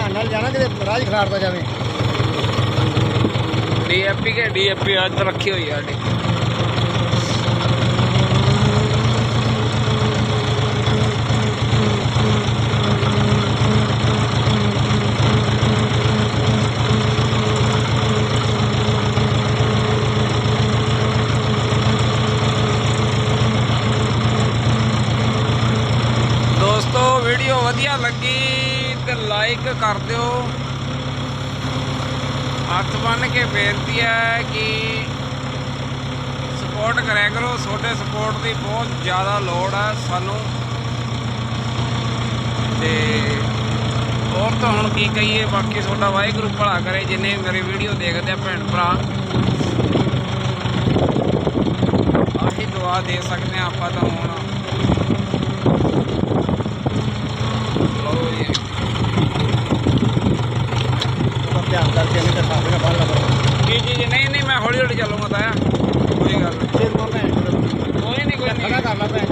ਧਿਆਨ ਨਾਲ ਜਾਣਾ, ਕਿਤੇ ਰਾਜ ਖਰਾੜਦਾ ਜਾਵੇ। ਡੀਐਪੀ ਕੇ ਡੀਐਪੀ ਅੱਜ ਰੱਖੀ ਹੋਈ ਆ ਸਾਡੀ। ਦੋਸਤੋ ਵੀਡੀਓ ਵਧੀਆ ਲੱਗੀ। ਲਾਈਕ ਕਰ ਦਿਓ। ਹੱਥ ਬੰਨ ਕੇ ਬੇਨਤੀ ਹੈ ਕਿ ਸਪੋਰਟ ਕਰਿਆ ਕਰੋ। ਤੁਹਾਡੇ ਸਪੋਰਟ ਦੀ ਬਹੁਤ ਜ਼ਿਆਦਾ ਲੋੜ ਹੈ ਸਾਨੂੰ। ਤੇ ਹੋਰ ਤਾਂ ਹੁਣ ਕੀ ਕਹੀਏ, ਬਾਕੀ ਤੁਹਾਡਾ ਵਾਹਿਗੁਰੂ ਭਲਾ ਕਰੇ। ਜਿੰਨੇ ਵੀ ਮੇਰੀ ਵੀਡੀਓ ਦੇਖਦੇ ਆ ਭੈਣ ਭਰਾ ਆਹੀ ਦੁਆ ਦੇ ਸਕਦੇ ਆ ਆਪਾਂ ਤਾਂ ਹੁਣ ਲਓ ਜੀ ਉਹਦਾ ਧਿਆਨ ਕਰਕੇ ਨਹੀਂ ਤਾਂ ਸਾਫ਼ ਬਾਹਰ ਲੱਗ ਕੀ ਚੀਜ਼ ਨਹੀਂ ਨਹੀਂ ਮੈਂ ਹੌਲੀ ਹੌਲੀ ਚੱਲੂਗਾ ਤਾਇਆ। ਕੋਈ ਗੱਲ ਨਹੀਂ ਫਿਰ ਮੈਂ ਭੈਣ ਕੋਈ ਨਹੀਂ ਕੋਈ ਨਹੀਂ ਖੜਾ ਕਰ ਲਾ ਭੈਣ